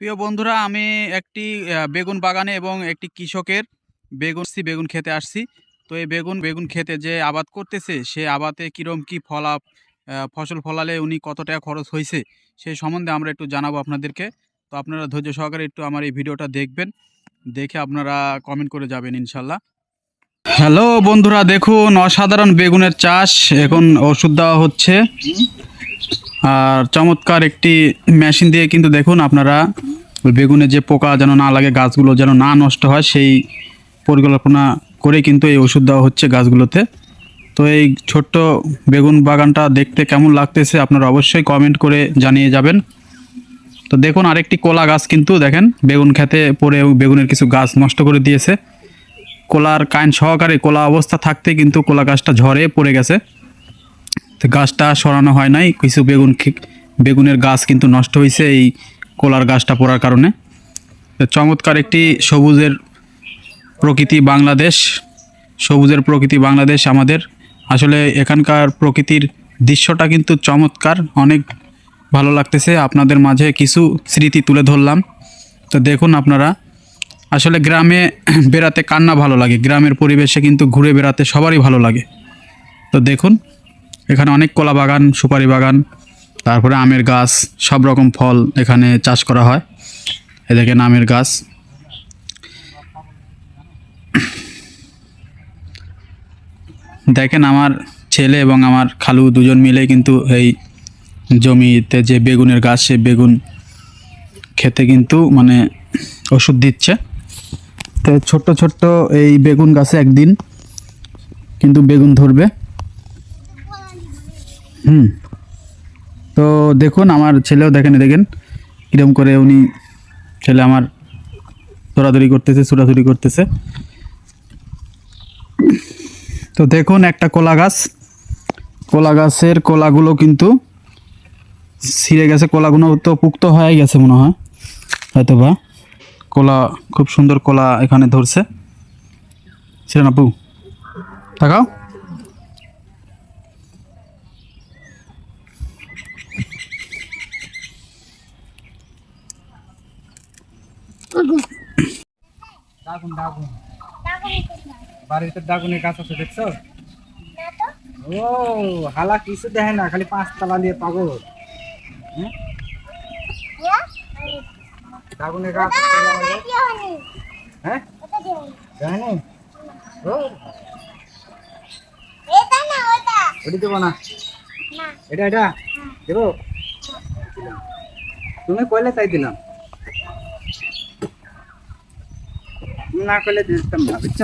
প্রিয় বন্ধুরা, আমি একটি বেগুন বাগানে এবং একটি কৃষকের বেগুন বেগুন খেতে আসছি। তো এই বেগুন বেগুন খেতে যে আবাদ করতেছে, সে আবাদে কিরম কি ফলা ফসল ফলালে উনি কত টাকা খরচ হয়েছে সেই সম্বন্ধে আমরা একটু জানাব আপনাদেরকে। তো আপনারা ধৈর্য সহকারে একটু আমার এই ভিডিওটা দেখবেন, দেখে আপনারা কমেন্ট করে যাবেন ইনশাল্লাহ। হ্যালো বন্ধুরা, দেখুন, অসাধারণ বেগুনের চাষ, এখন ওষুধ দেওয়া হচ্ছে। আর চমৎকার একটি মেশিন দিয়ে কিন্তু দেখুন আপনারা বেগুনে যে পোকা যেন না লাগে, গাছগুলো যেন না নষ্ট হয়, সেই পরিকল্পনা করে কিন্তু এই ওষুধ দেওয়া হচ্ছে গাছগুলোতে। তো এই ছোট্ট বেগুন বাগানটা দেখতে কেমন লাগতেছে আপনারা অবশ্যই কমেন্ট করে জানিয়ে যাবেন। তো দেখুন আরেকটি কলা গাছ কিন্তু দেখেন, বেগুন খেতে পড়ে বেগুনের কিছু গাছ নষ্ট করে দিয়েছে। কোলার কাইন সহকারে কোলা অবস্থা থাকতে কিন্তু কোলা গাছটা ঝরে পড়ে গেছে। তো গাছটা সরানো হয় নাই, কিছু বেগুন বেগুনের গাছ কিন্তু নষ্ট হয়েছে এই কোলার গাছটা পড়ার কারণে। চমৎকার একটি সবুজের প্রকৃতি বাংলাদেশ, সবুজের প্রকৃতি বাংলাদেশ আমাদের। আসলে এখানকার প্রকৃতির দৃশ্যটা কিন্তু চমৎকার, অনেক ভালো লাগতেছে। আপনাদের মাঝে কিছু স্মৃতি তুলে ধরলাম। তো দেখুন আপনারা, আসলে গ্রামে বেড়াতে কান্না ভালো লাগে? গ্রামের পরিবেশে কিন্তু ঘুরে বেড়াতে সবারই ভালো লাগে। তো দেখুন এখানে অনেক কলা বাগান, সুপারি বাগান, তারপরে আমের গাছ, সব রকম ফল এখানে চাষ করা হয়। এ দেখেন আমের গাছ। দেখেন আমার ছেলে এবং আমার খালু দুজন মিলে কিন্তু এই জমিতে যে বেগুনের গাছ, সে বেগুন খেতে কিন্তু মানে ওষুধ দিচ্ছে। তো ছোট্ট ছোট্ট এই বেগুন গাছে একদিন কিন্তু বেগুন ধরবে। হুম। তো দেখুন, আমার ছেলেও দেখেন দেখেন, কিরম করে উনি ছেলে আমার দৌড়াদৌড়ি করতেছে, ছোটাছুটি করতেছে। তো দেখুন, একটা কলা গাছ। কলা গাছের কলাগুলো কিন্তু ছিঁড়ে গেছে, কলাগুলো তো পুক্ত হয়ে গেছে মনে হয় হয়তো বা কলা, খুব সুন্দর কলা এখানে ধরছে। ছিলেন আপু, তাকাও। ডাগুন ডাগুন বাড়িতে ডাগুনের গাছ আছে দেখছ? ও হালা কিছু দেখে না খালি পাঁচ তালা দিয়ে পাগল। হ্যাঁ? ডাগুনের গাছ হ্যাঁ? দেখেনি? ও। ওটি। দেবো না। এটা এটা। দেবো? তুমি কইলে তাই দিলাম। তুমি না কইলে দিতাম না বুঝছ